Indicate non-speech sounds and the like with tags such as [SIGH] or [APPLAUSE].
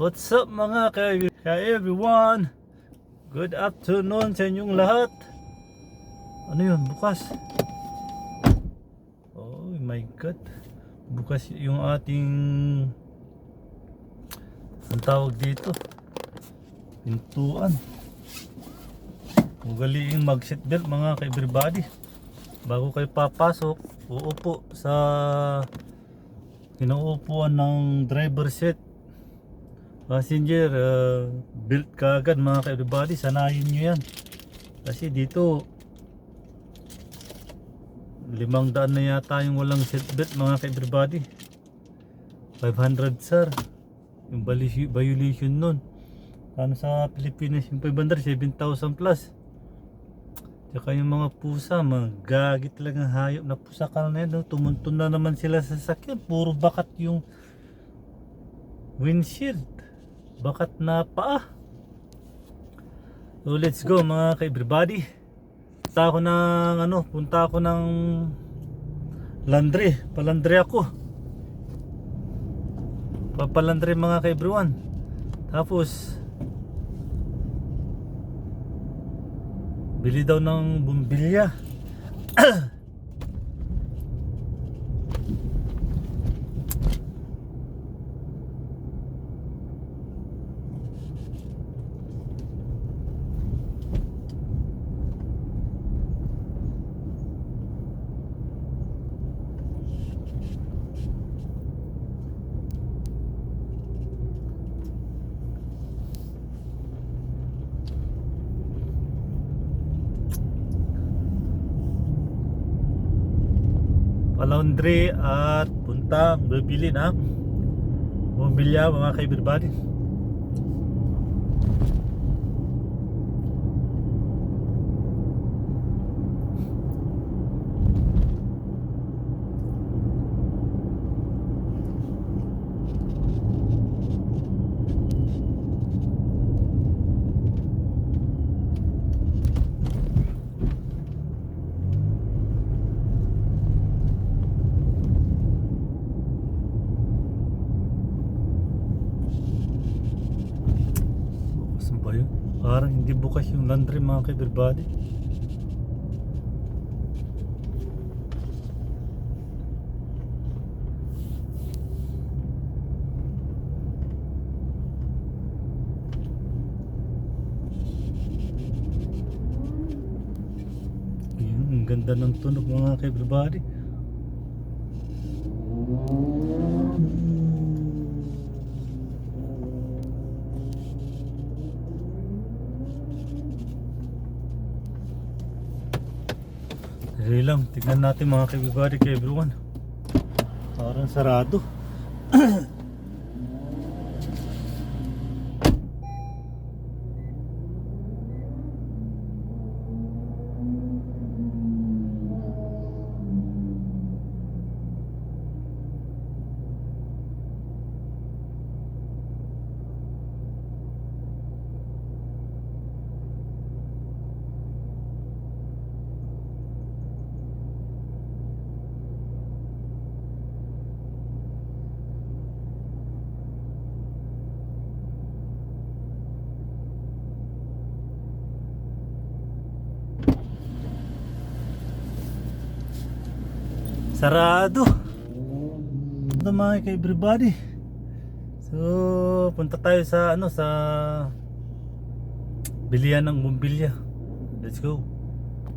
What's up mga ka, ka everyone? Good afternoon sa inyong lahat. Ano yun? Bukas. Oh my God. Bukas yung ating ang tawag dito. Pintuan. Ugaliin mag seatbelt mga ka everybody. Bago kayo papasok, uupo sa inuupuan ng driver seat passenger uh, built ka agad mga ka-everybody sanayin nyo yan kasi dito limang daan na yata yung walang seatbelt mga ka-everybody 500 sir yung violation nun ano sa Pilipinas yung 500 7,000 plus Tsaka yung mga pusa, magagit talagang hayop na pusa ka na yan. no? Tumuntun na naman sila sa sakyan. Puro bakat yung windshield. Bakat na paa. So let's go mga ka-everybody. Punta ako ng ano, punta ako ng laundry. Palandry ako. Papalandry mga ka-everyone. Tapos Bili daw ng bumbilya. [CLEARS THROAT] Palaundry at punta bibili na bumbilya mga ka-everybody. Parang hindi bukas yung laundry mga ka-everybody. Yun, ang ganda ng tunog mga ka-everybody. Dali lang, tignan natin mga ka-everybody kay everyone. Parang sarado. [CLEARS THROAT] Sarado. Ito mga ka-everybody. So, punta tayo sa ano sa bilihan ng bumbilya. Let's go.